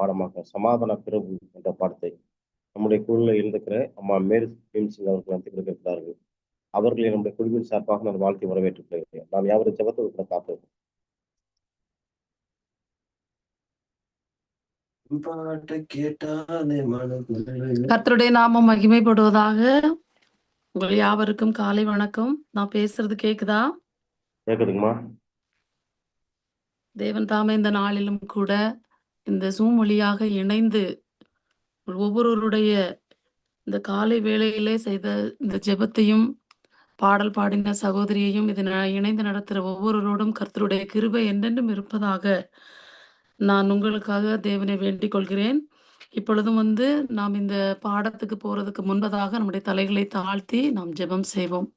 பாடமாக சமாதான பிரபு என்ற பாடத்தை நம்முடைய குழுவில் இருந்திருக்கிற அம்மா மேரி பீம்சிங் அவர்கள் நடத்தி கொடுக்கிறார்கள் அவர்களை நம்முடைய குழுவின் சார்பாக நான் வாழ்த்தி வரவேற்றுக் கொள்கிறேன். நாம் யாவரும் ஜபத்தை கூட மனதில் கர்த்தருடைய நாமம் மகிமைப்படுவதாக. உங்கள் யாவருக்கும் காலை வணக்கம். நான் பேசுறது கேக்குதா? கேட்குதுங்கம்மா தேவன் தாமே இந்த நாளிலும் கூட இந்த சூம் வழியாக இணைந்து ஒவ்வொருவருடைய இந்த காலை வேளையிலே செய்த இந்த ஜெபத்தையும் பாடல் பாடின சகோதரியையும் இது ந- இணைந்து நடத்துகிற ஒவ்வொருவரோடும் கர்த்தருடைய கிருபை என்றென்றும் இருப்பதாக நான் உங்களுக்காக தேவனை வேண்டிக் கொள்கிறேன். இப்பொழுதும் வந்து நாம் இந்த பாடத்துக்கு போறதுக்கு முன்பதாக நம்முடைய தலைகளை தாழ்த்தி நாம் ஜெபம் செய்வோம்.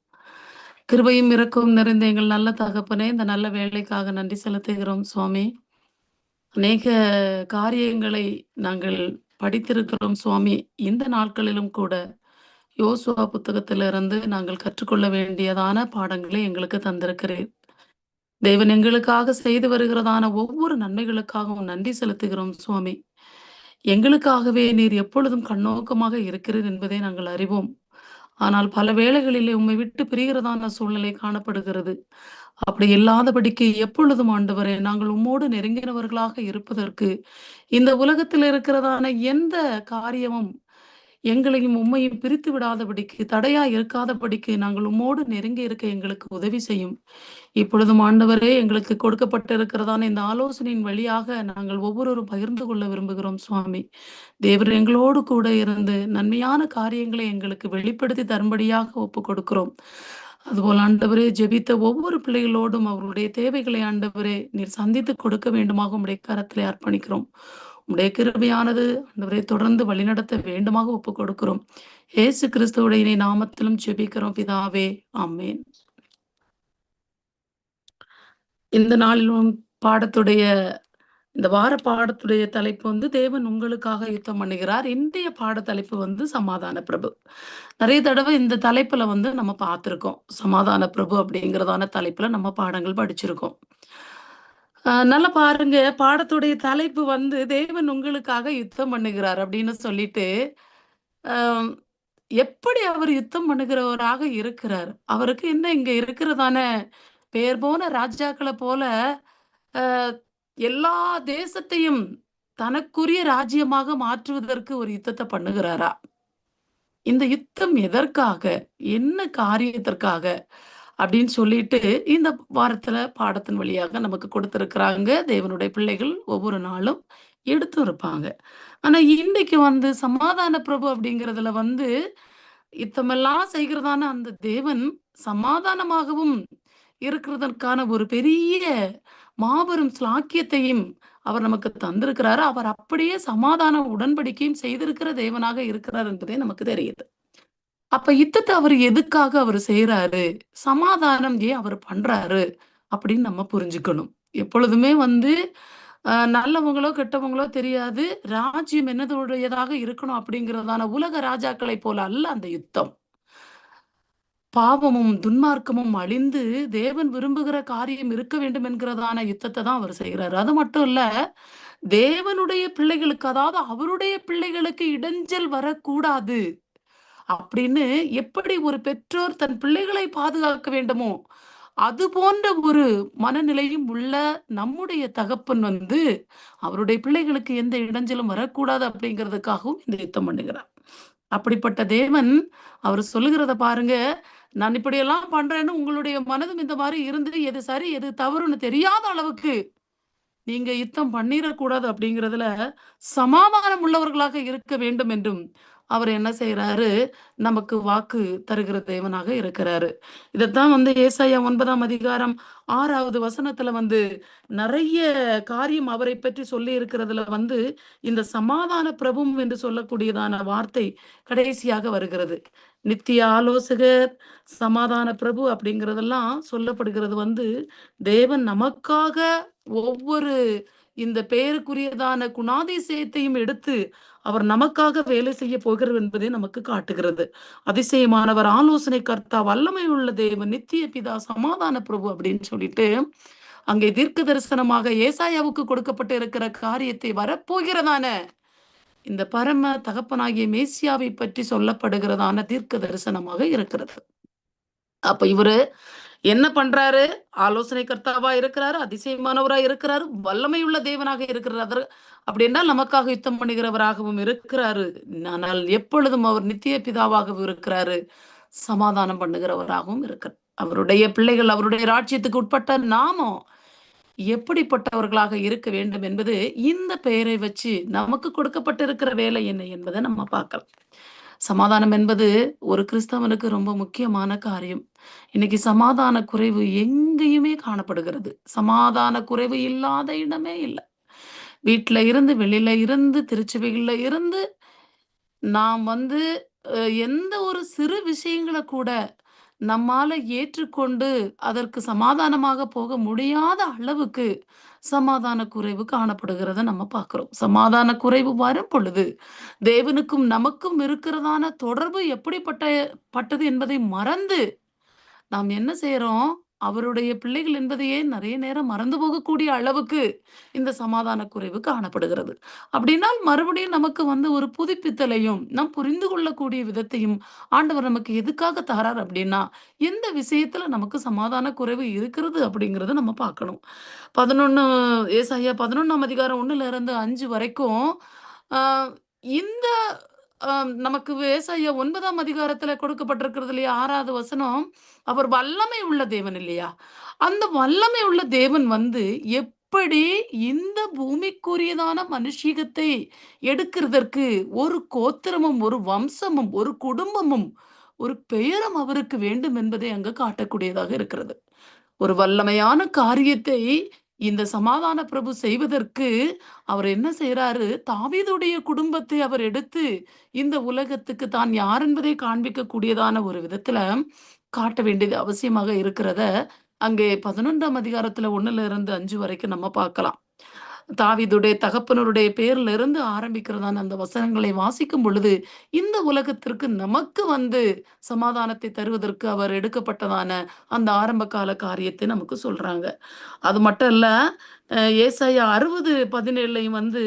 கிருபையும் இறக்கும் நிறைந்த எங்கள் நல்ல தகப்பனே இந்த நல்ல வேலைக்காக நன்றி செலுத்துகிறோம் சுவாமி. அநேக காரியங்களை நாங்கள் படித்திருக்கிறோம் சுவாமி. இந்த நாட்களிலும் கூட யோசுவா புத்தகத்திலிருந்து நாங்கள் கற்றுக்கொள்ள வேண்டியதான பாடங்களை எங்களுக்கு தந்திருக்கிறேன். தேவன் எங்களுக்காக செய்து வருகிறதான ஒவ்வொரு நன்மைகளுக்காகவும் நன்றி செலுத்துகிறோம் சுவாமி. எங்களுக்காகவே நீர் எப்பொழுதும் கண்ணோக்கமாக இருக்கிறீர் என்பதை நாங்கள் அறிவோம். ஆனால் பல வேளைகளிலே உம்மை விட்டு பிரிகிறதான சூழ்நிலை காணப்படுகிறது. அப்படி இல்லாதபடிக்கு எப்பொழுதும் ஆண்டவரே நாங்கள் உம்மோடு நெருங்கினவர்களாக இருப்பதற்கு இந்த உலகத்தில் இருக்கிறதான எந்த காரியமும் எங்களையும் உண்மையும் பிரித்து விடாதபடிக்கு தடையா இருக்காதபடிக்கு நாங்கள் உம்மோடு நெருங்கி இருக்க எங்களுக்கு உதவி செய்யும். இப்பொழுதும் ஆண்டவரே எங்களுக்கு கொடுக்கப்பட்டிருக்கிறதான இந்த ஆலோசனையின் வழியாக நாங்கள் ஒவ்வொருவரும் பகிர்ந்து கொள்ள விரும்புகிறோம் சுவாமி. தேவர் எங்களோடு கூட இருந்து நன்மையான காரியங்களை எங்களுக்கு வெளிப்படுத்தி தரும்படியாக ஒப்பு கொடுக்கிறோம். அதுபோல் ஆண்டவரே ஜெபித்த ஒவ்வொரு பிள்ளைகளோடும் அவர்களுடைய தேவைகளை ஆண்டவரே நீர் சந்தித்து கொடுக்க வேண்டுமாக உடைய கரத்திலே அர்ப்பணிக்கிறோம். உடைய கிருபையானது ஆண்டவரை தொடர்ந்து வழிநடத்த வேண்டுமாக ஒப்பு கொடுக்கிறோம். ஏசு கிறிஸ்துவுடைய நாமத்திலும் ஜெபிக்கிறோம் பிதாவே ஆமேன். இந்த நாளிலும் பாடத்துடைய இந்த வார பாடத்துடைய தலைப்பு வந்து தேவன் உங்களுக்காக யுத்தம் பண்ணுகிறார். இன்றைய பாட தலைப்பு வந்து சமாதான பிரபு. நிறைய தடவை இந்த தலைப்புல வந்து நம்ம பார்த்துருக்கோம். சமாதான பிரபு அப்படிங்கிறதான தலைப்புல நம்ம பாடங்கள் படிச்சிருக்கோம். நல்லா பாருங்க. பாடத்துடைய தலைப்பு வந்து தேவன் உங்களுக்காக யுத்தம் பண்ணுகிறார் அப்படின்னு சொல்லிட்டு எப்படி அவர் யுத்தம் பண்ணுகிறவராக இருக்கிறார்? அவருக்கு என்ன இங்க இருக்கிறதான பேர் போன ராஜாக்களை போல எல்லா தேசத்தையும் தனக்குரிய ராஜ்யமாக மாற்றுவதற்கு ஒரு யுத்தத்தை பண்ணுகிறாரா? இந்த யுத்தம் எதற்காக? என்ன காரியத்திற்காக? அப்படின்னு சொல்லிட்டு இந்த வாரத்துல பாடத்தின் வழியாக நமக்கு கொடுத்திருக்கிறாங்க. தேவனுடைய பிள்ளைகள் ஒவ்வொரு நாளும் எடுத்து இருப்பாங்க. ஆனா இன்னைக்கு வந்து சமாதான பிரபு அப்படிங்கிறதுல வந்து யுத்தமெல்லாம் செய்கிறதான அந்த தேவன் சமாதானமாகவும் இருக்கிறதற்கான ஒரு பெரிய மாபெரும் ஸ்லாக்கியத்தையும் அவர் நமக்கு தந்திருக்கிறாரு. அவர் அப்படியே சமாதான உடன்படிக்கையும் செய்திருக்கிற தேவனாக இருக்கிறார் என்பதே நமக்கு தெரியுது. அப்ப யுத்தத்தை அவர் எதுக்காக அவர் செய்யறாரு சமாதானம் ஏன் அவர் பண்றாரு? அப்படின்னு நம்ம புரிஞ்சுக்கணும். எப்பொழுதுமே வந்து நல்லவங்களோ கெட்டவங்களோ தெரியாது. ராஜ்யம் என்னதுடையதாக இருக்கணும் அப்படிங்கிறதான உலக ராஜாக்களை போல அல்ல அந்த யுத்தம். பாவமும் துன்மார்க்கமும் அழிந்து தேவன் விரும்புகிற காரியம் இருக்க வேண்டும் என்கிறதான யுத்தத்தை தான் அவர் செய்கிறாரு. அது மட்டும் இல்ல தேவனுடைய பிள்ளைகளுக்கு அதாவது அவருடைய பிள்ளைகளுக்கு இடைஞ்சல் வரக்கூடாது அப்படின்னு எப்படி ஒரு பெற்றோர் தன் பிள்ளைகளை பாதுகாக்க வேண்டுமோ அது போன்ற ஒரு மனநிலையும் உள்ள நம்முடைய தகப்பன் வந்து அவருடைய பிள்ளைகளுக்கு எந்த இடைஞ்சலும் வரக்கூடாது அப்படிங்கிறதுக்காகவும் இந்த யுத்தம் பண்ணுகிறார். அப்படிப்பட்ட தேவன் அவர் சொல்லுகிறத பாருங்க நான் இப்படியெல்லாம் பண்றேன்னு உங்களுடைய மனதும் இந்த மாதிரி இருந்து எது சரி எது தவறுன்னு தெரியாத அளவுக்கு நீங்க யுத்தம் பண்ணிடக்கூடாது அப்படிங்கிறதுல சமாதானம் உள்ளவர்களாக இருக்க வேண்டும் என்றும் அவர் என்ன செய்யறாரு நமக்கு வாக்கு தருகிற தேவனாக இருக்கிறாரு. இதைத்தான் வந்து ஏசாயா ஒன்பதாம் அதிகாரம் ஆறாவது வசனத்துல வந்து நிறைய காரியம் அவரை பற்றி சொல்லி இருக்கிறதுல வந்து இந்த சமாதான பிரபும் என்று சொல்லக்கூடியதான வார்த்தை கடைசியாக வருகிறது. நித்திய ஆலோசகர் சமாதான பிரபு அப்படிங்கிறதெல்லாம் சொல்லப்படுகிறது வந்து தேவன் நமக்காக ஒவ்வொரு இந்த பெயருக்குரியதான குணாதிசயத்தையும் எடுத்து அவர் நமக்காக வேலை செய்ய போகிறார் என்பதை நமக்கு காட்டுகிறது. அதிசயமானவர் ஆலோசனை கர்த்தா வல்லமை உள்ள தேவன் நித்திய பிதா சமாதான பிரபு அப்படின்னு சொல்லிட்டு அங்கே தீர்க்க தரிசனமாக ஏசாயாவுக்கு கொடுக்கப்பட்டு இருக்கிற காரியத்தை வரப்போகிறதான இந்த பரம தகப்பனாகிய மேசியாவை பற்றி சொல்லப்படுகிறதான தீர்க்க தரிசனமாக இருக்கிறது. அப்ப இவரு என்ன பண்றாரு? ஆலோசனை கர்த்தாவா இருக்கிறாரு அதிசயமானவரா இருக்கிறாரு வல்லமையுள்ள தேவனாக இருக்கிறார். அப்படின்னா நமக்காக யுத்தம் பண்ணுகிறவராகவும் இருக்கிறாரு. ஆனால் எப்பொழுதும் அவர் நித்திய பிதாவாகவும் இருக்கிறாரு. சமாதானம் பண்ணுகிறவராகவும் இருக்கிறார். அவருடைய பிள்ளைகள் அவருடைய ராஜ்யத்துக்கு உட்பட்ட நாமம் எப்படிப்பட்டவர்களாக இருக்க வேண்டும் என்பது இந்த பெயரை வச்சு நமக்கு கொடுக்கப்பட்டிருக்கிற வேலை என்ன என்பதை நம்ம பார்க்கலாம். சமாதானம் என்பது ஒரு கிறிஸ்தவனுக்கு ரொம்ப முக்கியமான காரியம். இன்னைக்கு சமாதான குறைவு எங்கேயுமே காணப்படுகிறது. சமாதான குறைவு இல்லாத இடமே இல்லை. வீட்டில் இருந்து வெளியில இருந்து திருச்சபைகளில் இருந்து நாம் வந்து எந்த ஒரு சிறு விஷயங்களை கூட நம்மால ஏற்றுக்கொண்டு அதற்கு சமாதானமாக போக முடியாத அளவுக்கு சமாதான குறைவு காணப்படுகிறத நம்ம பார்க்கிறோம். சமாதான குறைவு வரும் பொழுது தேவனுக்கும் நமக்கும் இருக்கிறதான தொடர்பு எப்படிப்பட்ட பட்டது என்பதை மறந்து நாம் என்ன செய்யறோம் அவருடைய பிள்ளைகள் என்பதையே நிறைய நேரம் மறந்து போகக்கூடிய அளவுக்கு இந்த சமாதான குறைவு காணப்படுகிறது. அப்படின்னால் மறுபடியும் நமக்கு வந்து ஒரு புதுப்பித்தலையும் நாம் புரிந்து கொள்ளக்கூடிய விதத்தையும் ஆண்டவர் நமக்கு எதுக்காக தரார் அப்படின்னா எந்த விஷயத்துல நமக்கு சமாதான குறைவு இருக்கிறது அப்படிங்கிறத நம்ம பார்க்கணும். பதினொன்னு ஏசாயா பதினொன்னாம் அதிகாரம் ஒண்ணுல இருந்து அஞ்சு வரைக்கும் இந்த நமக்கு ஏசாயா ஒன்பதாம் அதிகாரத்துல கொடுக்கப்பட்டிருக்கிறது இல்லையா ஆறாவது வசனம் அவர் வல்லமை உள்ள தேவன் இல்லையா? அந்த வல்லமை உள்ள தேவன் வந்து எப்படி இந்த பூமிக்குரியதான மனுஷீகத்தை எடுக்கிறதற்கு ஒரு கோத்திரமும் ஒரு வம்சமும் ஒரு குடும்பமும் ஒரு பெயரும் அவருக்கு வேண்டும் என்பதை அங்கு காட்டக்கூடியதாக இருக்கிறது. ஒரு வல்லமையான காரியத்தை இந்த சமாதான பிரபு செய்வதற்கு அவர் என்ன செய்யறாரு தாவீதுடைய குடும்பத்தை அவர் எடுத்து இந்த உலகத்துக்கு தான் யார் என்பதை காண்பிக்க கூடியதான ஒரு விதத்துல காட்ட வேண்டியது அவசியமாக இருக்கிறத அங்கே பதினொன்றாம் அதிகாரத்துல ஒண்ணுல இருந்து அஞ்சு வரைக்கும் நம்ம பார்க்கலாம். தாவிதுடைய தகப்பனருடைய பேர்ல இருந்து ஆரம்பிக்கிறதான அந்த வசனங்களை வாசிக்கும் பொழுது இந்த உலகத்திற்கு நமக்கு வந்து சமாதானத்தை தருவதற்கு அவர் எடுக்கப்பட்டதான அந்த ஆரம்ப கால காரியத்தை நமக்கு சொல்றாங்க. அது மட்டும் இல்ல ஏசாயா அறுபது பதினேழுலையும் வந்து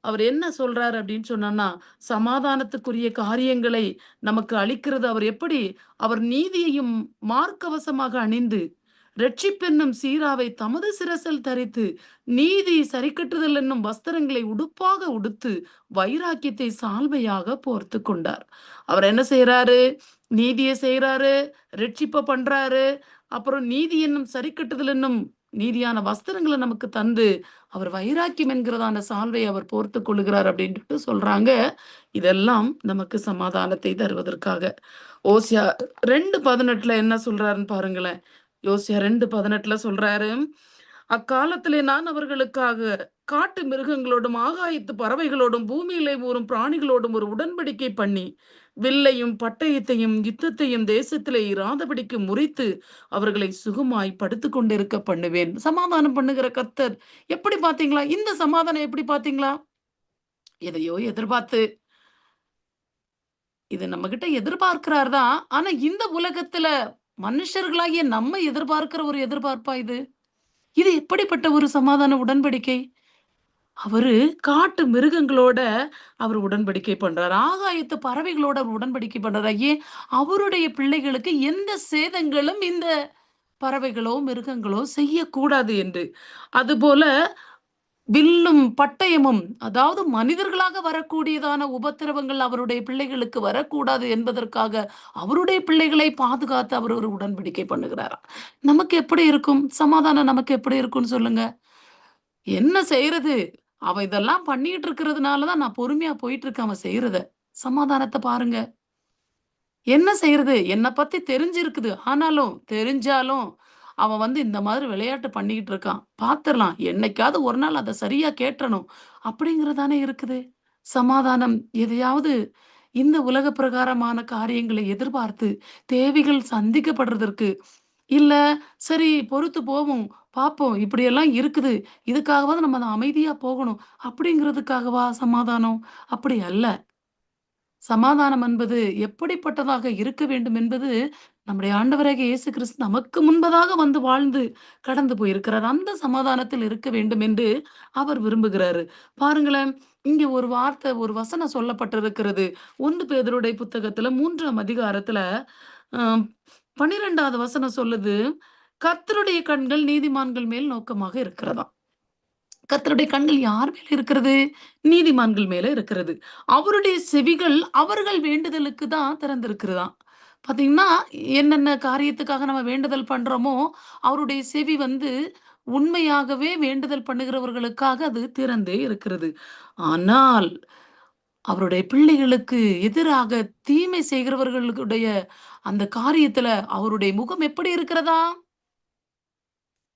அவர் என்ன சொல்றாரு அப்படின்னு சொன்னா சமாதானத்துக்குரிய காரியங்களை நமக்கு அளிக்கிறது அவர் எப்படி? அவர் நீதியையும் மார்க்கவசமாக அணிந்து ரட்சிப்பென்னும் சீராவை தமது சிரசில் தரித்து நீதி சரிக்கட்டுதல் என்னும் வஸ்திரங்களை உடுப்பாக உடுத்து வைராக்கியத்தை சால்வையாக போர்த்து கொண்டார். அவர் என்ன செய்யறாரு நீதியை செய்யறாரு ரட்சிப்பை பண்றாரு அப்புறம் நீதி என்னும் சரிக்கட்டுதல் என்னும் நீதியான வஸ்திரங்களை நமக்கு தந்து அவர் வைராக்கியம் என்கிறதான சால்வை அவர் போர்த்து கொள்கிறார் அப்படின்ட்டு சொல்றாங்க. இதெல்லாம் நமக்கு சமாதானத்தை தருவதற்காக. ஓசியா ரெண்டு பதினெட்டுல என்ன சொல்றாருன்னு பாருங்களேன். யோசியா ரெண்டு பதினெட்டுல சொல்றாரு அக்காலத்திலே நான் அவர்களுக்காக காட்டு மிருகங்களோடும் ஆகாயத்து பறவைகளோடும் பூமியிலே ஊறும் பிராணிகளோடும் ஒரு உடன்படிக்கை பண்ணி வில்லையும் பட்டயத்தையும் யுத்தத்தையும் தேசத்திலே இராதபடிக்கு முறித்து அவர்களை சுகமாய் படுத்து கொண்டிருக்க பண்ணுவேன். சமாதானம் பண்ணுகிற கத்தர் எப்படி பாத்தீங்களா இந்த சமாதானம் எப்படி பாத்தீங்களா எதையோ எதிர்பார்த்து இது நம்ம கிட்ட எதிர்பார்க்கிறார் தான். ஆனா இந்த உலகத்துல மனுஷர்களாகிய நம்ம எதிர்பார்க்கிற ஒரு எதிர்பார்ப்பா இது? இது எப்படிப்பட்ட ஒரு சமாதான உடன்படிக்கை? அவரு காட்டு மிருகங்களோட அவர் உடன்படிக்கை பண்றாரு. ஆகாயத்து பறவைகளோட அவர் உடன்படிக்கை பண்றாரு. ஏன் அவருடைய பிள்ளைகளுக்கு எந்த சேதங்களும் இந்த பறவைகளோ மிருகங்களோ செய்யக்கூடாது என்று. அதுபோல வில்லும் பட்டயமும் அதாவது மனிதர்களாக வரக்கூடியதான உபத்திரவங்கள் அவருடைய பிள்ளைகளுக்கு வரக்கூடாது என்பதற்காக அவருடைய பிள்ளைகளை பாதுகாத்து அவர் ஒரு உடன்படிக்கை பண்ணுகிறாராம் நமக்கு எப்படி இருக்கும்? சமாதானம் நமக்கு எப்படி இருக்கும்னு சொல்லுங்க. என்ன செய்யறது அவ இதெல்லாம் பண்ணிட்டு இருக்கிறதுனாலதான் நான் பொறுமையா போயிட்டு இருக்கேன் அவன் செய்யறத சமாதானத்தை பாருங்க. என்ன செய்யறது என்னை பத்தி தெரிஞ்சிருக்குது. ஆனாலும் தெரிஞ்சாலும் அவன் வந்து இந்த மாதிரி விளையாட்டு பண்ணிக்கிட்டு இருக்கான். பார்த்துடலாம் என்னைக்காவது ஒரு நாள் அதை சரியா கேட்டணும் அப்படிங்கிறதானே இருக்குது. சமாதானம். எதையாவது இந்த உலக பிரகாரமான காரியங்களை எதிர்பார்த்து தேவைகள் சந்திக்கப்படுறதற்கு இல்ல சரி பொறுத்து போவோம் பார்ப்போம் இப்படியெல்லாம் இருக்குது. இதுக்காகவாவது நம்ம அதை அமைதியா போகணும். அப்படிங்கிறதுக்காகவா சமாதானம்? அப்படி அல்ல. சமாதானம் என்பது எப்படிப்பட்டதாக இருக்க வேண்டும் என்பது நம்முடைய ஆண்டவராக இயேசு கிறிஸ்து நமக்கு முன்பதாக வந்து வாழ்ந்து கடந்து போயிருக்கிறார். அந்த சமாதானத்தில் இருக்க வேண்டும் என்று அவர் விரும்புகிறாரு. பாருங்களேன், இங்க ஒரு வார்த்தை, ஒரு வசனம் சொல்லப்பட்டிருக்கிறது. ஒன்று பேதருடைய புத்தகத்துல மூன்றாம் அதிகாரத்துல பனிரெண்டாவது வசனம் சொல்லுது, கர்த்தருடைய கண்கள் நீதிமான்கள் மேல் நோக்கமாக இருக்கிறதாம். கத்தருடைய கண்கள் யார் மேல இருக்கிறது? நீதிமான்கள் மேல இருக்கிறது. அவருடைய செவிகள் அவர்கள் வேண்டுதலுக்கு தான் திறந்திருக்கிறதாம். பார்த்தீங்கன்னா என்னென்ன காரியத்துக்காக நம்ம வேண்டுதல் பண்றோமோ, அவருடைய செவி வந்து உண்மையாகவே வேண்டுதல் பண்ணுகிறவர்களுக்காக அது திறந்தே இருக்கிறது. ஆனால், அவருடைய பிள்ளைகளுக்கு எதிராக தீமை செய்கிறவர்களுடைய அந்த காரியத்துல அவருடைய முகம் எப்படி இருக்கிறதா?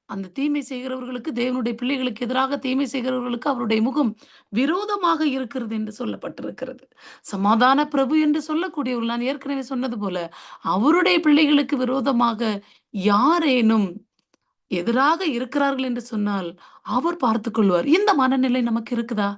அந்த தீமை செய்கிறவர்களுக்கு தேவனுடைய பிள்ளைகளுக்கு எதிராக தீமை செய்கிறவர்களுக்கு அவருடைய முகம் விரோதமாக இருக்கிறது என்று சொல்லப்பட்டிருக்கிறது. சமாதான பிரபு என்று சொல்லக்கூடியவர்கள் நான் ஏற்கனவே சொன்னது போல, அவருடைய பிள்ளைகளுக்கு விரோதமாக யாரேனும் எதிராக இருக்கிறார்கள் என்று சொன்னால், அவர் பார்த்து கொள்வார். இந்த மனநிலை நமக்கு இருக்குதா?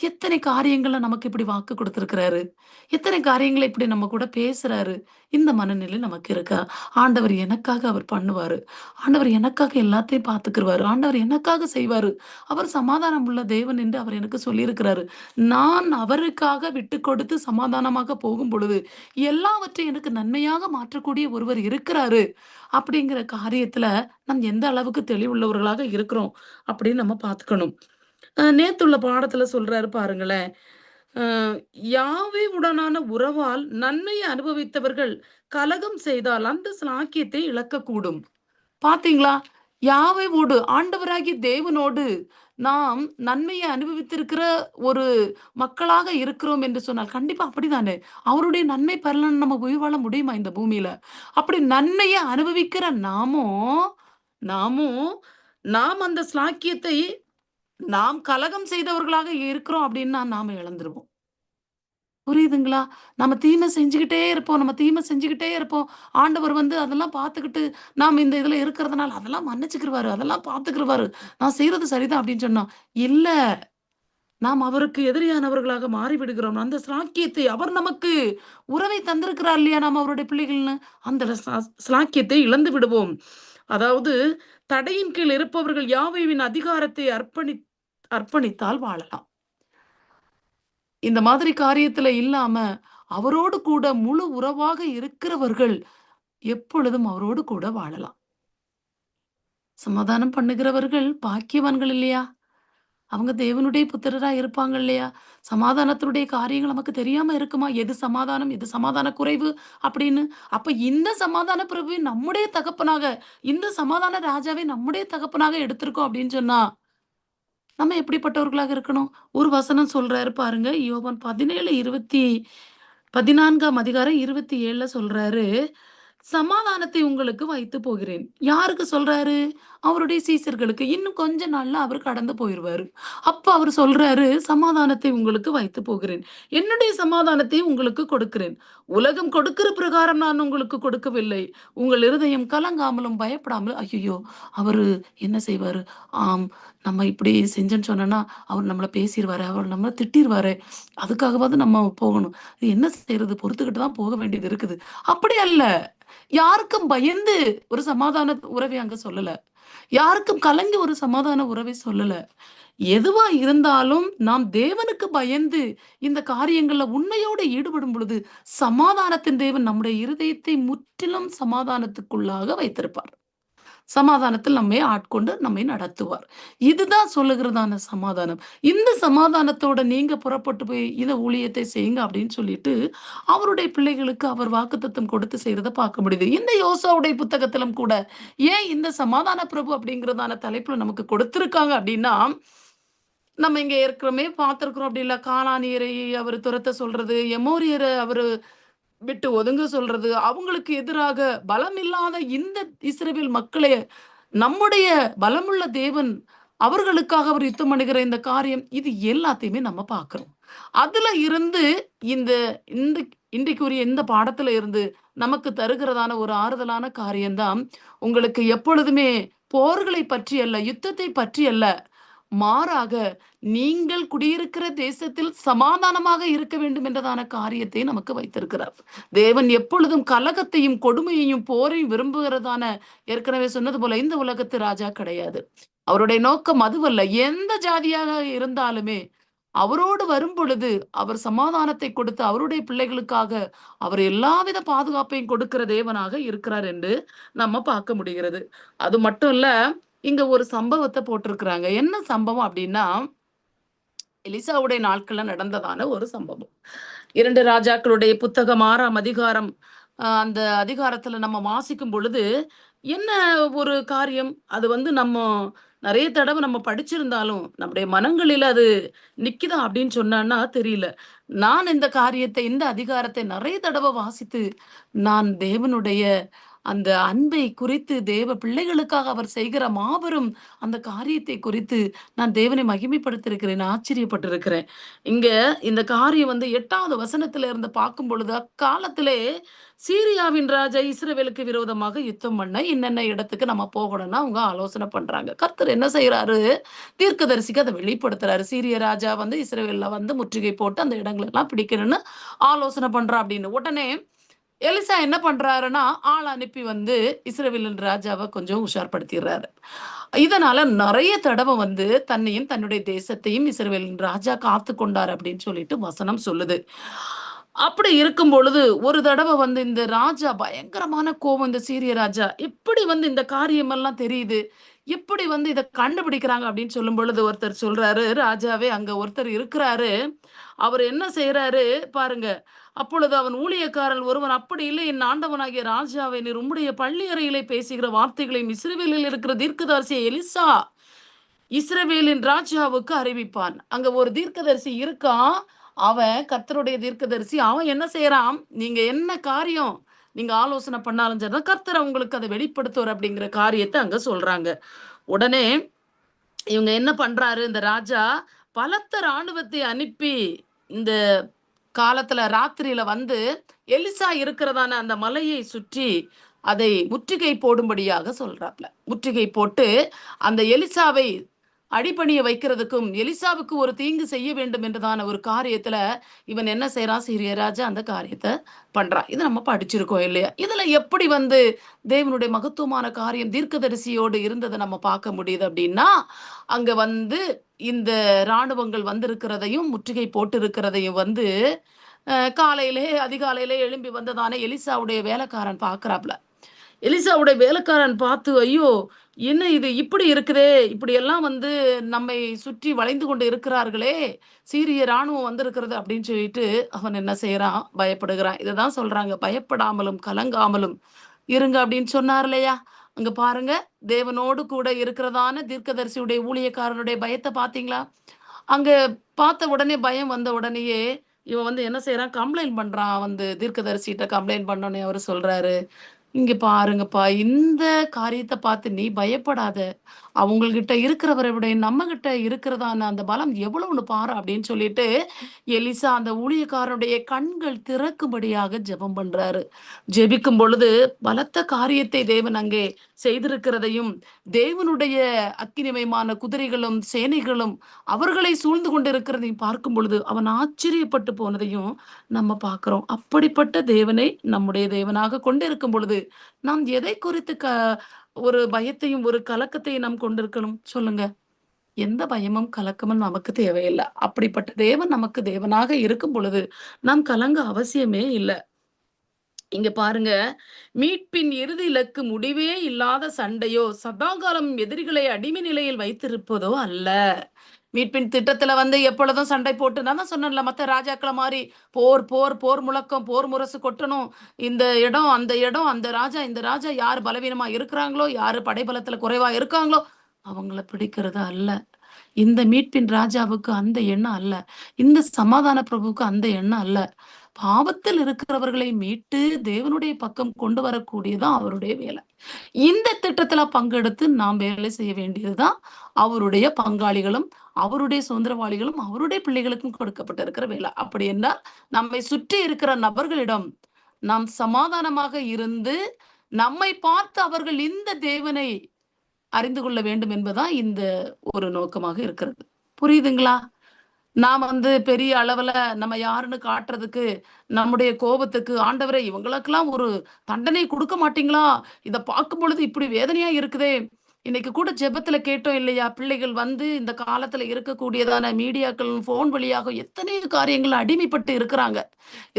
எத்தனை காரியங்களை நமக்கு இப்படி வாக்கு கொடுத்துருக்கிறாரு எத்தனை காரியங்களை இப்படி நம்ம கூட பேசுறாரு. இந்த மனநிலை நமக்கு இருக்கா? ஆண்டவர் எனக்காக அவர் பண்ணுவாரு. ஆண்டவர் எனக்காக எல்லாத்தையும் பார்த்துக்குருவாரு. ஆண்டவர் எனக்காக செய்வாரு. அவர் சமாதானம் உள்ள தேவன் என்று அவர் எனக்கு சொல்லியிருக்கிறாரு. நான் அவருக்காக விட்டு கொடுத்து சமாதானமாக போகும்பொழுது, எல்லாவற்றையும் எனக்கு நன்மையாக மாற்றக்கூடிய ஒருவர் இருக்கிறாரு. அப்படிங்கிற காரியத்துல நம் எந்த அளவுக்கு தெளிவுள்ளவர்களாக இருக்கிறோம் அப்படின்னு நம்ம பார்த்துக்கணும். நேத்துள்ள பாடத்துல சொல்றாரு பாருங்களேன். யாவே உடனான உறவால் நன்மையை அனுபவித்தவர்கள் கலகம் செய்தால் அந்த சிலாக்கியத்தை இழக்கக்கூடும். பார்த்திங்களா யாவை ஓடு ஆண்டவராகிய தேவனோடு நாம் நன்மையை அனுபவித்திருக்கிற ஒரு மக்களாக இருக்கிறோம் என்று சொன்னால், கண்டிப்பா அப்படிதானே. அவருடைய நன்மை பலன் நம்ம உயிர் வாழ முடியுமா இந்த பூமியில? அப்படி நன்மையை அனுபவிக்கிற நாமும் நாமும் நாம் அந்த ஸ்லாக்கியத்தை நாம் கலகம் செய்தவர்களாக இருக்கிறோம் அப்படின்னா நாம இழந்துருவோம். புரியுதுங்களா? நம்ம தீமை செஞ்சுக்கிட்டே இருப்போம். நம்ம தீமை செஞ்சுக்கிட்டே இருப்போம். ஆண்டவர் வந்து அதெல்லாம் பார்த்துக்கிட்டு, நாம் இந்த இதில் இருக்கிறதுனால அதெல்லாம் மன்னிச்சுக்கிருவாரு. அதெல்லாம் பார்த்துக்கிருவாரு. நான் செய்யறது சரிதான் அப்படின்னு சொன்னோம் இல்லை நாம் அவருக்கு எதிரியானவர்களாக மாறிவிடுகிறோம். அந்த ஸ்லாக்கியத்தை அவர் நமக்கு உறவை தந்திருக்கிறார் இல்லையா? நாம் அவருடைய பிள்ளைகள்னு. அந்த ஸ்லா ஸ்லாக்கியத்தை இழந்து விடுவோம். அதாவது தடையின் கீழ் இருப்பவர்கள் யாவேவின் அதிகாரத்தை அர்ப்பணி அர்ப்பணித்தால் வாழலாம். இந்த மாதிரி காரியத்துல இல்லாம, அவரோடு கூட முழு உறவாக இருக்கிறவர்கள் எப்பொழுதும் அவரோடு கூட வாழலாம். சமாதானம் பண்ணுகிறவர்கள் பாக்கியவான்கள் இல்லையா? அவங்க தேவனுடைய புத்திரரா இருப்பாங்க இல்லையா? சமாதானத்தினுடைய காரியங்கள் நமக்கு தெரியாம இருக்குமா? எது சமாதானம், எது சமாதான குறைவு அப்படின்னு. அப்ப இந்த சமாதான பிரபுவை நம்முடைய தகப்பனாக, இந்த சமாதான ராஜாவை நம்முடைய தகப்பனாக எடுத்திருக்கோம் அப்படின்னு சொன்னா, நம்ம எப்படிப்பட்டவர்களாக இருக்கணும்? ஒரு வசனம் சொல்றாரு பாருங்க. யோவான் 17 20 14ஆம் அதிகாரம் 27ல சொல்றாரு. சமாதானத்தை உங்களுக்கு வைத்து போகிறேன். யாருக்கு சொல்றாரு? அவருடைய சீசர்களுக்கு. இன்னும் கொஞ்ச நாள்ல அவர் கடந்து போயிடுவாரு அப்ப அவர் சொல்றாரு, சமாதானத்தை உங்களுக்கு வைத்து போகிறேன். என்னுடைய சமாதானத்தை உங்களுக்கு கொடுக்கிறேன். உலகம் கொடுக்கிற பிரகாரம் நான் உங்களுக்கு கொடுக்கவில்லை. உங்கள் இருதயம் கலங்காமலும், பயப்படாமலும் ஐயோ அவரு என்ன செய்வாரு? ஆம். நம்ம இப்படி செஞ்சோன்னு சொன்னோன்னா அவர் நம்மளை பேசிடுவாரு அவர் நம்மளை திட்டிடுவாரு அதுக்காகவாவது நம்ம போகணும். என்ன செய்யறது பொறுத்துக்கிட்டு தான் போக வேண்டியது இருக்குது. அப்படி அல்ல. யாருக்கும் பயந்து ஒரு சமாதான உறவை அங்க சொல்லல. யாருக்கும் கலங்கி ஒரு சமாதான உறவை சொல்லல. எதுவா இருந்தாலும் நாம் தேவனுக்கு பயந்து இந்த காரியங்கள்ல உண்மையோடு ஈடுபடும் பொழுது, சமாதானத்தின் தேவன் நம்முடைய இருதயத்தை முற்றிலும் சமாதானத்துக்குள்ளாக வைத்திருப்பார். சமாதானத்தில் நம்மை ஆட்கொண்டு நம்மை நடத்துவார். இதுதான் சொல்லுகிறதான சமாதானம். இந்த சமாதானத்தோட நீங்க புறப்பட்டு போய் இதை ஊழியத்தை செய்யுங்க அப்படின்னு சொல்லிட்டு, அவருடைய பிள்ளைகளுக்கு அவர் வாக்குத்தத்தம் கொடுத்து செய்யறத பார்க்க முடியுது. இந்த யோசாவுடைய புத்தகத்திலும் கூட, ஏன் இந்த சமாதான பிரபு அப்படிங்கிறதான தலைப்புல நமக்கு கொடுத்திருக்காங்க அப்படின்னா, நம்ம இங்க ஏற்கனவே பார்த்துருக்குறோம் அப்படி இல்லை காலானியரை அவர் துரத்த சொல்றது, எமோரியரை அவரு விட்டு ஒதுங்க சொல்றது, அவங்களுக்கு எதிராக பலமில்லாத இந்த இஸ்ரேல் மக்களே நம்முடைய பலமுள்ள தேவன் அவர்களுக்காக அவர் யுத்தம் பண்ணுகிற இந்த காரியம், இது எல்லாத்தையுமே நம்ம பார்க்கிறோம். அதுல இருந்து இந்த இந்த இன்றைக்குரிய இந்த பாடத்துல இருந்து நமக்கு தருகிறதான ஒரு ஆறுதலான காரியம்தான் உங்களுக்கு எப்பொழுதுமே போர்களை பற்றி அல்ல, யுத்தத்தை பற்றி அல்ல, மாறாக நீங்கள் குடியிருக்கிற தேசத்தில் சமாதானமாக இருக்க வேண்டும் என்றதான காரியத்தை நமக்கு வைத்திருக்கிறார். தேவன் எப்பொழுதும் கலகத்தையும் கொடுமையையும் போரையும் விரும்புகிறதான ஏற்கனவே சொன்னது போல இந்த உலகத்து ராஜா கிடையாது. அவருடைய நோக்கம் அதுவல்ல. எந்த ஜாதியாக இருந்தாலுமே அவரோடு வரும் பொழுது அவர் சமாதானத்தை கொடுத்து அவருடைய பிள்ளைகளுக்காக அவர் எல்லாவித பாதுகாப்பையும் கொடுக்கிற தேவனாக இருக்கிறார் என்று நம்ம பார்க்க முடிகிறது. அது மட்டும் இல்ல இங்க ஒரு சம்பவத்தை போட்டிருக்கிறாங்க. என்ன சம்பவம் அப்படின்னா எலிசாவுடைய நாட்கள்ல நடந்ததான ஒரு சம்பவம். இரண்டு ராஜாக்களுடைய புத்தகம் ஆறாம் அதிகாரம் அந்த அதிகாரத்துல நம்ம வாசிக்கும் பொழுது என்ன ஒரு காரியம்? அது வந்து நம்ம நிறைய தடவை நம்ம படிச்சிருந்தாலும் நம்முடைய மனங்களில் அது நிக்குதா அப்படின்னு சொன்னான்னா தெரியல. நான் இந்த காரியத்தை இந்த அதிகாரத்தை நிறைய தடவை வாசித்து நான் தேவனுடைய அந்த அன்பை குறித்து தேவ பிள்ளைகளுக்காக அவர் செய்கிற மாபெரும் அந்த காரியத்தை குறித்து நான் தேவனை மகிமைப்படுத்திருக்கிறேன் ஆச்சரியப்பட்டிருக்கிறேன். இங்க இந்த காரியம் வந்து எட்டாவது வசனத்துல இருந்து பார்க்கும் பொழுது அக்காலத்திலே சீரியாவின் ராஜா இஸ்ரேவேலுக்கு விரோதமாக யுத்தம் பண்ண என்னென்ன இடத்துக்கு நம்ம போகணும்னா அவங்க ஆலோசனை பண்றாங்க. கர்த்தர் என்ன செய்யறாரு தீர்க்கதரிசிக்கு அதை வெளிப்படுத்துறாரு. சீரிய ராஜா வந்து இஸ்ரவேல்ல வந்து முற்றுகை போட்டு அந்த இடங்கள் எல்லாம் பிடிக்கணும்னு ஆலோசனை பண்றா அப்படின்னு. உடனே எலிசா என்ன பண்றாருன்னா ஆள் அனுப்பி வந்து இஸ்ரவேலின் ராஜாவை கொஞ்சம் உஷார்படுத்திடுறாரு. இதனால நிறைய தடவை வந்து தன்னையும் தன்னுடைய தேசத்தையும் இஸ்ரவேலின் ராஜா காத்து கொண்டார் அப்படின்னு சொல்லிட்டு வசனம் சொல்லுது. அப்படி இருக்கும் பொழுது ஒரு தடவை வந்து இந்த ராஜா பயங்கரமான கோபம் இந்த சீரிய ராஜா எப்படி வந்து இந்த காரியமெல்லாம் தெரியுது எப்படி வந்து இதை கண்டுபிடிக்கிறாங்க அப்படின்னு சொல்லும் பொழுது ஒருத்தர் சொல்றாரு ராஜாவே அங்க ஒருத்தர் இருக்கிறாரு அவர் என்ன செய்யறாரு பாருங்க அப்பொழுது அவன் ஊழியக்காரன் ஒருவன் அப்படி இல்லை என் ஆண்டவனாகிய ராஜாவை நீர் உம்முடைய பள்ளி அறையிலே பேசுகிற வார்த்தைகளையும் இஸ்ரேவேலில் இருக்கிற தீர்க்கதரிசி எலிசா இஸ்ரவேலின் ராஜாவுக்கு அறிவிப்பான். அங்க ஒரு தீர்க்கதரிசி இருக்கான் அவன் கர்த்தருடைய தீர்க்கதரிசி. அவன் என்ன செய்யறான் நீங்க என்ன காரியம்? நீங்க ஆலோசனை பண்ணாலும் சரிதான் கர்த்தர் உங்களுக்கு அதை வெளிப்படுத்துவார் அப்படிங்கிற காரியத்தை அங்க சொல்றாங்க. உடனே இவங்க என்ன பண்றாரு? இந்த ராஜா பலத்த ராணுவத்தை அனுப்பி இந்த காலத்துல ராத்திரியில வந்து எலிசா இருக்கிறதான அந்த மலையை சுற்றி அதை முற்றுகை போடும்படியாக சொல்றாப்ல. முற்றுகை போட்டு அந்த எலிசாவை அடிப்பணிய வைக்கிறதுக்கும் எலிசாவுக்கு ஒரு தீங்கு செய்ய வேண்டும் என்றதான ஒரு காரியத்துல இவன் என்ன செய்யறான் சீரியராஜா அந்த காரியத்தை பண்றான் இது நம்ம படிச்சிருக்கோம் இல்லையா? இதுல எப்படி வந்து தேவனுடைய மகத்துவமான காரியம் தீர்க்கதரிசியோடு இருந்ததை நம்ம பார்க்க முடியுது அப்படின்னா அங்க வந்து இந்த இராணுவங்கள் வந்திருக்கிறதையும் முற்றுகை போட்டு இருக்கிறதையும் வந்து காலையிலே அதிகாலையிலே எழும்பி வந்ததான எலிசாவுடைய வேலைக்காரன் பார்க்கறாப்ல. எலிசாவுடைய வேலைக்காரன் பார்த்து ஐயோ என்ன இது? இப்படி இருக்குதே. இப்படி எல்லாம் வந்து நம்மை சுற்றி வளைந்து கொண்டு இருக்கிறார்களே. சீரிய ராணுவம் வந்திருக்கிறது. அப்படின்னு சொல்லிட்டு அவன் என்ன செய்யறான்? பயப்படுகிறான். இதுதான் சொல்றாங்க. பயப்படாமலும் கலங்காமலும் இருங்க அப்படின்னு சொன்னார் இல்லையா அங்க பாருங்க. தேவனோடு கூட இருக்கிறதான தீர்க்கதரிசியுடைய ஊழியக்காரனுடைய பயத்தை பாத்தீங்களா அங்க பார்த்த உடனே பயம் வந்த உடனேயே இவன் வந்து என்ன செய்யறான்? கம்ப்ளைண்ட் பண்றான். வந்து தீர்க்கதரிசிகிட்ட கம்ப்ளைண்ட் பண்ணோன்னே அவர் சொல்றாரு. இங்க பாருங்கப்பா இந்த காரியத்தை பார்த்து நீ பயப்படாத. அவங்கள்கிட்ட இருக்கிறவரை விட நம்ம கிட்ட இருக்கிறதான அந்த பலம் எவ்வளவுன்னு பாரு அப்படின்னு சொல்லிட்டு எலிசா அந்த ஊழியக்காரனுடைய கண்கள் திறக்கும்படியாக ஜெபம் பண்றாரு. ஜெபிக்கும் பொழுது பலத்த காரியத்தை தேவன் அங்கே செய்திருக்கிறதையும் தேவனுடைய அக்கினிமயமான குதிரைகளும் சேனைகளும் அவர்களை சூழ்ந்து கொண்டிருக்கிறதையும் பார்க்கும் பொழுது அவன் ஆச்சரியப்பட்டு போனதையும் நம்ம பார்க்கிறோம். அப்படிப்பட்ட தேவனை நம்முடைய தேவனாக கொண்டிருக்கும் பொழுது நாம் எதை குறித்து க ஒரு பயத்தையும் ஒரு கலக்கத்தையும் நாம் கொண்டிருக்கணும். சொல்லுங்க. எந்த பயமும் கலக்கமும் நமக்கு தேவையில்லை. அப்படிப்பட்ட தேவன் நமக்கு தேவனாக இருக்கும் பொழுது நாம் கலங்க அவசியமே இல்லை. இங்க பாருங்க. மீட்பின் இறுதி இலக்கு முடிவே இல்லாத சண்டையோ சதாகாலம் எதிரிகளை அடிமை நிலையில் வைத்திருப்பதோ அல்ல. மீட்பின் திட்டத்துல வந்து எப்பொழுதும் சண்டை போட்டு நான் தான் சொன்னேன்ல மத்த ராஜாக்களை மாதிரி போர் போர் போர் முழக்கம் போர் முரசு கொட்டணும். இந்த இடம் அந்த இடம் அந்த ராஜா இந்த ராஜா யார் பலவீனமா இருக்கிறாங்களோ யாரு படைபலத்துல குறைவா இருக்காங்களோ அவங்கள பிடிக்கிறது அல்ல. இந்த மீட்பின் ராஜாவுக்கு அந்த எண்ணம் அல்ல. இந்த சமாதான பிரபுவுக்கு அந்த எண்ணம் அல்ல. பாவத்தில் இருக்கிறவர்களை மீட்டு தேவனுடைய பக்கம் கொண்டு வரக்கூடியதான் அவருடைய வேலை. இந்த திட்டத்துல பங்கெடுத்து நாம் வேலை செய்ய வேண்டியதுதான் அவருடைய பங்காளிகளும் அவருடைய சுதந்திரவாளிகளும் அவருடைய பிள்ளைகளுக்கும் கொடுக்கப்பட்டிருக்கிற வேலை. அப்படி என்றால் நம்மை சுற்றி இருக்கிற நபர்களிடம் நாம் சமாதானமாக இருந்து நம்மை பார்த்து அவர்கள் இந்த தேவனை அறிந்து கொள்ள வேண்டும் என்பதுதான் இந்த ஒரு நோக்கமாக இருக்கிறது. புரியுதுங்களா? நாம் வந்து பெரிய அளவில் நம்ம யாருன்னு காட்டுறதுக்கு நம்முடைய கோபத்துக்கு ஆண்டவரை இவங்களுக்கெல்லாம் ஒரு தண்டனை கொடுக்க மாட்டீங்களா? இதை பார்க்கும் பொழுது இப்படி வேதனையா இருக்குதே. இன்னைக்கு கூட ஜெபத்துல கேட்டோம் இல்லையா? பிள்ளைகள் வந்து இந்த காலத்துல இருக்கக்கூடியதான மீடியாக்கள் ஃபோன் வழியாக எத்தனையோ காரியங்கள் அடிமைப்பட்டு இருக்கிறாங்க.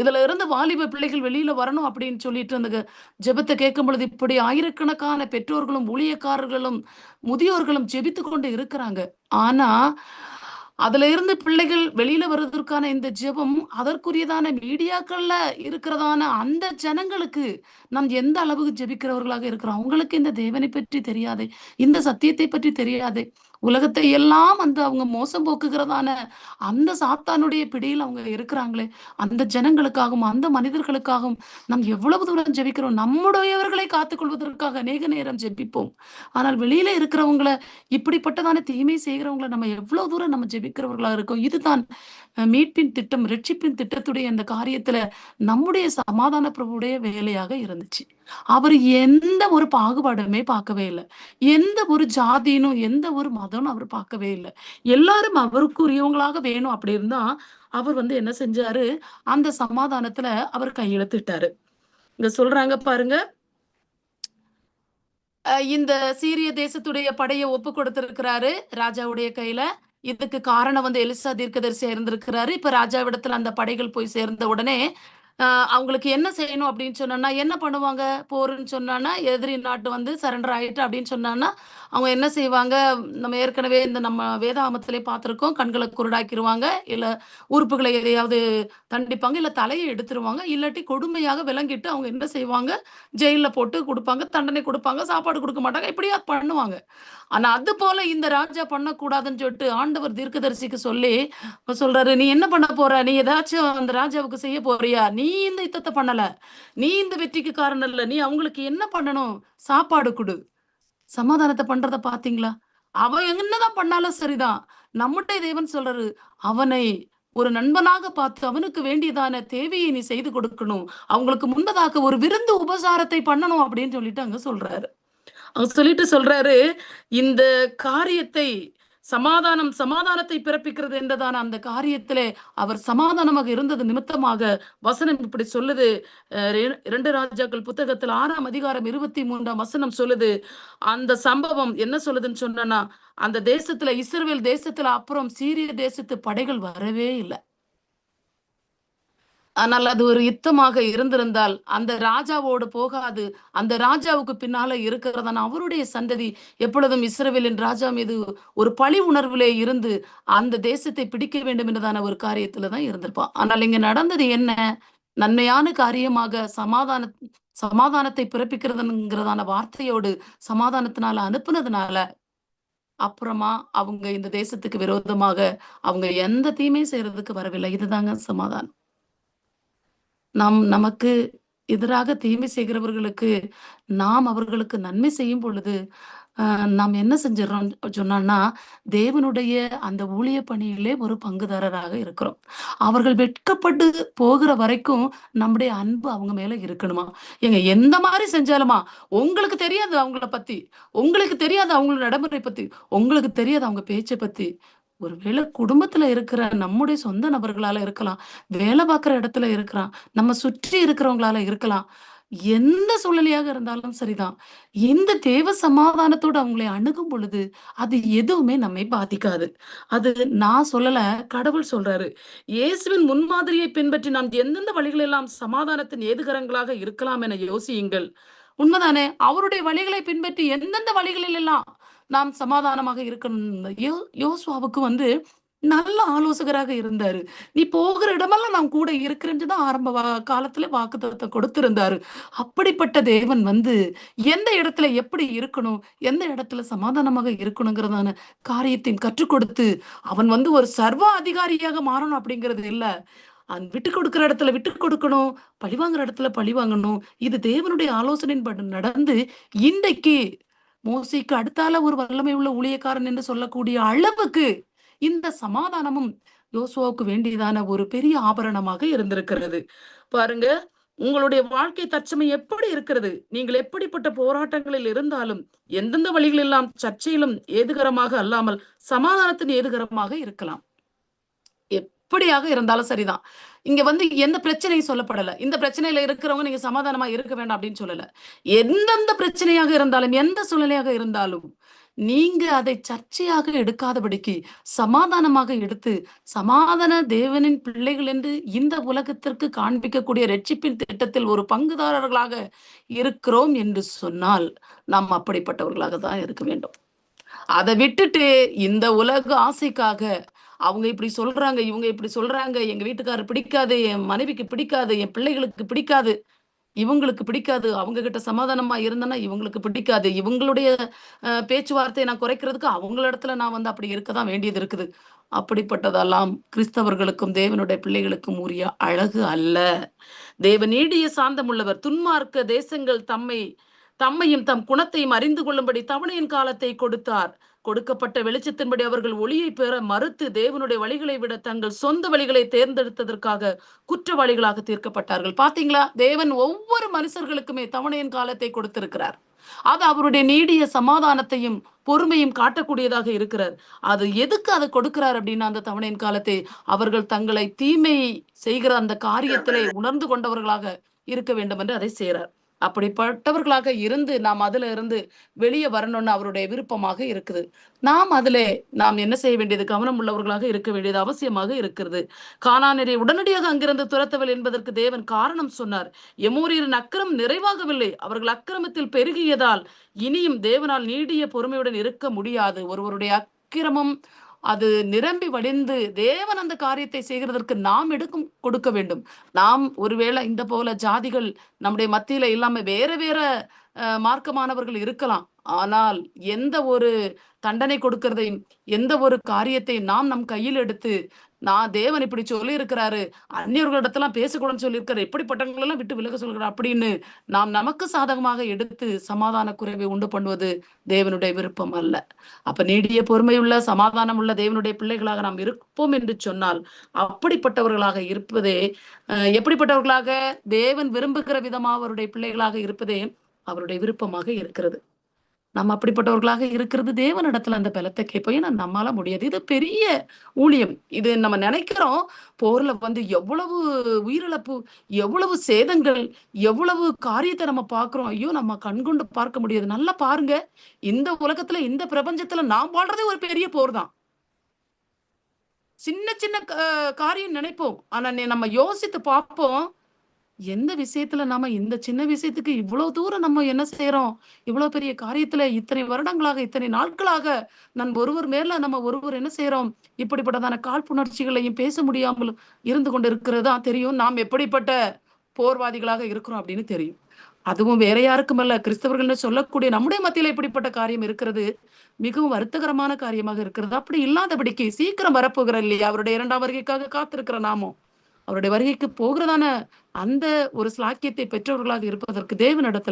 இதுல இருந்து வாலிப பிள்ளைகள் வெளியில வரணும் அப்படின்னு சொல்லிட்டு அந்த ஜெபத்தை கேட்கும் பொழுது இப்படி ஆயிரக்கணக்கான பெற்றோர்களும் ஊழியக்காரர்களும் முதியோர்களும் ஜெபித்து கொண்டு இருக்கிறாங்க. ஆனா அதுல இருந்து பிள்ளைகள் வெளியில வர்றதற்கான இந்த ஜெபம் அதற்குரியதான மீடியாக்கள்ல இருக்கிறதான அந்த ஜனங்களுக்கு நாம் எந்த அளவுக்கு ஜெபிக்கிறவர்களாக இருக்கிறோம்? அவங்களுக்கு இந்த தேவனை பற்றி தெரியாதே? இந்த சத்தியத்தை பற்றி தெரியாதே? உலகத்தை எல்லாம் வந்து அவங்க மோசம் போக்குகிறதான அந்த சாத்தானுடைய பிடியில் அவங்க இருக்கிறாங்களே. அந்த ஜனங்களுக்காகவும் அந்த மனிதர்களுக்காகவும் நாம் எவ்வளவு தூரம் ஜெபிக்கிறோம்? நம்முடையவர்களை காத்துக்கொள்வதற்காக அநேக நேரம் ஜெபிப்போம். ஆனால் வெளியில இருக்கிறவங்கள இப்படிப்பட்டதான தீமை செய்கிறவங்கள நம்ம எவ்வளவு தூரம் நம்ம ஜெபிக்கிறவர்களா இருக்கோம்? இதுதான் மீட்பின் திட்டம் ரட்சிப்பின் திட்டத்துடைய அந்த காரியத்துல நம்முடைய சமாதான பிரபுடைய வேலையாக இருந்துச்சு. அவர் எந்த ஒரு பாகுபாடுமே பார்க்கவே இல்லை. எந்த ஒரு ஜாதினும் எந்த ஒரு மதம் அவர் பார்க்கவே இல்லை. எல்லாரும் அவருக்குரியவங்களாக வேணும் அப்படி இருந்தா அவர் வந்து என்ன செஞ்சாரு? அந்த சமாதானத்துல அவர் கையெழுத்திட்டாரு. இங்க சொல்றாங்க பாருங்க. அஹ் இந்த சீரிய தேசத்துடைய படையை ஒப்பு கொடுத்திருக்கிறாரு ராஜாவுடைய கையில. இதுக்கு காரணம் வந்து எலிசா தீர்க்கதரிசியா இருந்திருக்கிறாரு இப்ப ராஜாவிடத்துல அந்த படைகள் போய் சேர்ந்த உடனே அவங்களுக்கு என்ன செய்யணும் அப்படின்னு சொன்னா என்ன பண்ணுவாங்க? போருன்னு சொன்னான்னா எதிரி நாட்டு வந்து சரண்டர் ஆயிட்டு அப்படின்னு சொன்னான்னா அவங்க என்ன செய்வாங்க? நம்ம ஏற்கனவே இந்த நம்ம வேதாமத்திலே பார்த்துருக்கோம் கண்களை குருடாக்கிடுவாங்க இல்லை உறுப்புகளை எதையாவது தண்டிப்பாங்க இல்லை தலையை எடுத்துருவாங்க இல்லாட்டி கொடுமையாக விளங்கிட்டு அவங்க என்ன செய்வாங்க? ஜெயிலில் போட்டு கொடுப்பாங்க தண்டனை கொடுப்பாங்க சாப்பாடு கொடுக்க மாட்டாங்க இப்படியா பண்ணுவாங்க. ஆனா அது போல இந்த ராஜா பண்ணக்கூடாதுன்னு சொல்லிட்டு ஆண்டவர் தீர்க்கதரிசிக்கு சொல்லி சொல்றாரு நீ என்ன பண்ண போற? நீ ஏதாச்சும் அந்த ராஜாவுக்கு செய்ய போறியா? நீ இந்த யுத்தத்தை பண்ணல. நீ இந்த வெற்றிக்கு காரணம் இல்ல. நீ அவங்களுக்கு என்ன பண்ணணும்? சாப்பாடு கொடு. சமாதானத்தை பண்றத பாத்தீங்களா அவன் என்னதான் பண்ணாலும் சரிதான். நம்முடைய தேவன் சொல்றாரு அவனை ஒரு நண்பனாக பார்த்து அவனுக்கு வேண்டியதான தேவையை நீ செய்து கொடுக்கணும். அவங்களுக்கு முன்னதாக ஒரு விருந்து உபசாரத்தை பண்ணணும் அப்படின்னு சொல்லிட்டு அங்க சொல்றாரு. அவர் சொல்லிட்டு சொல்றாரு இந்த காரியத்தை சமாதானம் சமாதானத்தை பிறப்பிக்கிறது என்றதான அந்த காரியத்திலே அவர் சமாதானமாக இருந்தது நிமித்தமாக வசனம் இப்படி சொல்லுது. ரெ- இரண்டு ராஜாக்கள் புத்தகத்தில் ஆறாம் அதிகாரம் இருபத்தி மூன்றாம் வசனம் சொல்லுது. அந்த சம்பவம் என்ன சொல்லுதுன்னு சொன்னா அந்த தேசத்துல இஸ்ரேல் தேசத்துல அப்புறம் சீரிய தேசத்து படைகள் வரவே இல்லை. ஆனால் அது ஒரு யுத்தமாக இருந்திருந்தால் அந்த ராஜாவோடு போகாது. அந்த ராஜாவுக்கு பின்னால இருக்கிறதான அவருடைய சந்ததி எப்பொழுதும் இஸ்ரவேலின் ராஜா மீது ஒரு பழி உணர்விலே இருந்து அந்த தேசத்தை பிடிக்க வேண்டும் என்றதான ஒரு காரியத்துல தான் இருந்திருப்பான் ஆனால் இங்க நடந்தது என்ன? நன்மையான காரியமாக சமாதான சமாதானத்தை பிறப்பிக்கிறதுங்கிறதான வார்த்தையோடு சமாதானத்தினால அனுப்புனதுனால அப்புறமா அவங்க இந்த தேசத்துக்கு விரோதமாக அவங்க எந்த தீமையும் செய்யறதுக்கு வரவில்லை. இதுதாங்க சமாதானம். நாம் நமக்கு எதிராக தீமை செய்கிறவர்களுக்கு நாம் அவர்களுக்கு நன்மை செய்யும் பொழுது நாம் என்ன செஞ்சிடறோம் சொன்னோம்னா தேவனுடைய அந்த ஊழிய பணியிலே ஒரு பங்குதாரராக இருக்கிறோம். அவர்கள் வெட்கப்பட்டு போகிற வரைக்கும் நம்முடைய அன்பு அவங்க மேல இருக்கணுமா? ஏங்க எந்த மாதிரி செஞ்சாலுமா? உங்களுக்கு தெரியாது அவங்கள பத்தி. உங்களுக்கு தெரியாது அவங்களோட நடைமுறை பத்தி. உங்களுக்கு தெரியாது அவங்க பேச்சை பத்தி. ஒருவேளை குடும்பத்துல இருக்கிற நம்முடைய சொந்த நபர்களால இருக்கலாம் வேலை பார்க்குற இடத்துல இருக்கிறான் நம்ம சுற்றி இருக்கிறவங்களால இருக்கலாம் எந்த சூழ்நிலையாக இருந்தாலும் சரிதான். இந்த தேவ சமாதானத்தோடு அவங்களை அணுகும் பொழுது அது எதுவுமே நம்மை பாதிக்காது. அது நான் சொல்லல கடவுள் சொல்றாரு. இயேசுவின் முன்மாதிரியை பின்பற்றி நாம் எந்தெந்த வழிகளெல்லாம் சமாதானத்தின் ஏதுகரங்களாக இருக்கலாம் என யோசியுங்கள். உண்மைதானே? அவருடைய வழிகளை பின்பற்றி எந்தெந்த வழிகளில் எல்லாம் நாம் சமாதானமாக இருக்கணும் யோ யோசுவாவுக்கு வந்து நல்ல ஆலோசகராக இருந்தாரு. நீ போகிற இடமெல்லாம் நான் கூட இருக்கிறேன்னு தான் ஆரம்ப வா- காலத்துல வாக்குத்தத்தை கொடுத்திருந்தாரு. அப்படிப்பட்ட தேவன் வந்து எந்த இடத்துல எப்படி இருக்கணும் எந்த இடத்துல சமாதானமாக இருக்கணுங்கிறதான காரியத்தையும் கற்றுக் கொடுத்து அவன் வந்து ஒரு சர்வ அதிகாரியாக மாறணும் அப்படிங்கிறது இல்ல. அந் விட்டு கொடுக்கிற இடத்துல விட்டு கொடுக்கணும் பழி வாங்குற இடத்துல பழி வாங்கணும். இது தேவனுடைய ஆலோசனையின்படி நடந்து இன்றைக்கு மோசைக்கு அடுத்தால ஒரு வல்லமை உள்ள ஊழியக்காரன் என்று சொல்லக்கூடிய அளவுக்கு இந்த சமாதானமும் யோசுவாவுக்கு வேண்டியதான ஒரு பெரிய ஆபரணமாக இருந்திருக்கிறது. பாருங்க உங்களுடைய வாழ்க்கை தற்சமை எப்படி இருக்கிறது? நீங்கள் எப்படிப்பட்ட போராட்டங்களில் இருந்தாலும் எந்தெந்த வழிகளெல்லாம் சர்ச்சையிலும் ஏதுகரமாக அல்லாமல் சமாதானத்தின் ஏதுகரமாக இருக்கலாம். எப்படியாக இருந்தாலும் சரிதான். இங்க வந்து எந்த பிரச்சனையும் சொல்லப்படல. இந்த பிரச்சனையில இருக்கிறவங்க நீங்க சமாதானமா இருக்க வேண்டாம் அப்படின்னு சொல்லல. எந்தெந்த பிரச்சனையாக இருந்தாலும் எந்த சூழ்நிலையாக இருந்தாலும் நீங்க அதை சர்ச்சையாக எடுக்காதபடிக்கு சமாதானமாக எடுத்து சமாதான தேவனின் பிள்ளைகள் என்று இந்த உலகத்திற்கு காண்பிக்கக்கூடிய ரட்சிப்பின் திட்டத்தில் ஒரு பங்குதாரர்களாக இருக்கிறோம் என்று சொன்னால் நாம் அப்படிப்பட்டவர்களாக தான் இருக்க வேண்டும். அதை விட்டுட்டு இந்த உலக ஆசைக்காக அவங்க இப்படி சொல்றாங்க இவங்க இப்படி சொல்றாங்க எங்க வீட்டுக்காரர் பிடிக்காது என் மனைவிக்கு பிடிக்காது என் பிள்ளைகளுக்கு பிடிக்காது. இவங்களுக்கு பிடிக்காது. அவங்க கிட்ட சமாதானமா இருந்தேன்னா இவங்களுக்கு பிடிக்காது. இவங்களுடைய பேச்சுவார்த்தையை நான் குறைக்கிறதுக்கு அவங்கள இடத்துல நான் வந்து அப்படி இருக்க தான் வேண்டியது இருக்குது. அப்படிப்பட்டதெல்லாம் கிறிஸ்தவர்களுக்கும் தேவனுடைய பிள்ளைகளுக்கும் உரிய அழகு அல்ல. தேவ நீடிய சாந்தமுள்ளவர் துன்மார்க்க தேசங்கள் தம்மை தம்மையும் தம் குணத்தையும் அறிந்து கொள்ளும்படி தவணையின் காலத்தை கொடுத்தார். கொடுக்கப்பட்ட வெளிச்சத்தின்படி அவர்கள் ஒளியை பெற மறுத்து தேவனுடைய வழிகளை விட தங்கள் சொந்த வழிகளை தேர்ந்தெடுத்ததற்காக குற்றவாளிகளாக தீர்க்கப்பட்டார்கள். பாத்தீங்களா? தேவன் ஒவ்வொரு மனுஷர்களுக்குமே தவணையின் காலத்தை கொடுத்திருக்கிறார். அது அவருடைய நீடிய சமாதானத்தையும் பொறுமையும் காட்டக்கூடியதாக இருக்கிறார். அது எதுக்கு அதை கொடுக்கிறார் அப்படின்னா அந்த தவணையின் காலத்தை அவர்கள் தங்களை தீமை செய்கிற அந்த காரியத்திலே உணர்ந்து கொண்டவர்களாக இருக்க வேண்டும் என்று அதை செய்கிறார். அப்படிப்பட்டவர்களாக இருந்து நாம் அதுல இருந்து வெளியே வரணும்னு அவருடைய விருப்பமாக இருக்குது. நாம் அதிலே நாம் என்ன செய்ய வேண்டியது? கவனம் உள்ளவர்களாக இருக்க வேண்டியது அவசியமாக இருக்கிறது. கானானரை உடனடியாக அங்கிருந்து துரத்தவில்லை என்பதற்கு தேவன் காரணம் சொன்னார். எமோரியரின் அக்கிரம் நிறைவாகவில்லை. அவர்கள் அக்கிரமத்தில் பெருகியதால் இனியும் தேவனால் நீடிய பொறுமையுடன் இருக்க முடியாது. ஒருவருடைய அக்கிரமம் அது நிரம்பி வடிந்து தேவன் அந்த காரியத்தை செய்கிறதற்கு நாம் எடுக்கும் கொடுக்க வேண்டும். நாம் ஒருவேளை இந்த போல ஜாதிகள் நம்முடைய மத்தியில இல்லாம வேற வேற மார்க்கமானவர்கள் இருக்கலாம். ஆனால் எந்த ஒரு தண்டனை கொடுக்கிறதையும் எந்த ஒரு காரியத்தை நாம் நம் கையில் எடுத்து நான் தேவன் இப்படி சொல்லி இருக்கிறாரு அந்நியர்களிடத்தெல்லாம் பேசக்கூடாதுன்னு சொல்லியிருக்காரு. எப்படிப்பட்டவங்களெல்லாம் விட்டு விலக சொல்கிறார் அப்படின்னு நாம் நமக்கு சாதகமாக எடுத்து சமாதான குறைவை உண்டு பண்ணுவது தேவனுடைய விருப்பம் அல்ல. அப்ப நீடிய பொறுமையுள்ள சமாதானம் உள்ள தேவனுடைய பிள்ளைகளாக நாம் இருப்போம் என்று சொன்னால் அப்படிப்பட்டவர்களாக இருப்பதே அஹ், எப்படிப்பட்டவர்களாக? தேவன் விரும்புகிற விதமாக அவருடைய பிள்ளைகளாக இருப்பதே அவருடைய விருப்பமாக இருக்கிறது. நம்ம அப்படிப்பட்டவர்களாக இருக்கிறது தேவனிடத்துல அந்த பலத்தை கேட்போம். ஏன்னா நம்மால முடியாது. இது பெரிய ஊழியம். இது நம்ம நினைக்கிறோம் போர்ல வந்து எவ்வளவு உயிரிழப்பு எவ்வளவு சேதங்கள் எவ்வளவு காரியத்தை நம்ம பார்க்கிறோம். ஐயோ நம்ம கண்கொண்டு பார்க்க முடியாது. நல்லா பாருங்க. இந்த உலகத்துல இந்த பிரபஞ்சத்துல நாம் வாழ்றதே ஒரு பெரிய போர் தான். சின்ன சின்ன காரியம் நினைப்போம். ஆனா நம்ம யோசித்து பார்ப்போம். எந்த விஷயத்துல நாம இந்த சின்ன விஷயத்துக்கு இவ்வளவு தூரம் நம்ம என்ன செய்யறோம் இவ்வளவு பெரிய காரியத்துல இத்தனை வருடங்களாக இத்தனை நாட்களாக நான் ஒருவர் மேல நம்ம ஒருவர் என்ன செய்யறோம் இப்படிப்பட்டதான காழ்ப்புணர்ச்சிகளையும் பேச முடியாமல் இருந்து கொண்டு இருக்கிறதா தெரியும். நாம் எப்படிப்பட்ட போர்வாதிகளாக இருக்கிறோம் அப்படின்னு தெரியும். அதுவும் வேற யாருக்கும் அல்ல. கிறிஸ்தவர்கள்னு சொல்லக்கூடிய நம்முடைய மத்தியில இப்படிப்பட்ட காரியம் இருக்கிறது. மிகவும் வருத்தகரமான காரியமாக இருக்கிறது. அப்படி இல்லாதபடிக்கு சீக்கிரம் வரப்போகிற இல்லையா? அவருடைய இரண்டாம் வருகைக்காக காத்திருக்கிற நாமும் அவருடைய வருகைக்கு போகிறதான அந்த ஒரு ஸ்லாக்கியத்தை பெற்றவர்களாக இருப்பதற்கு தேவனிடத்தில்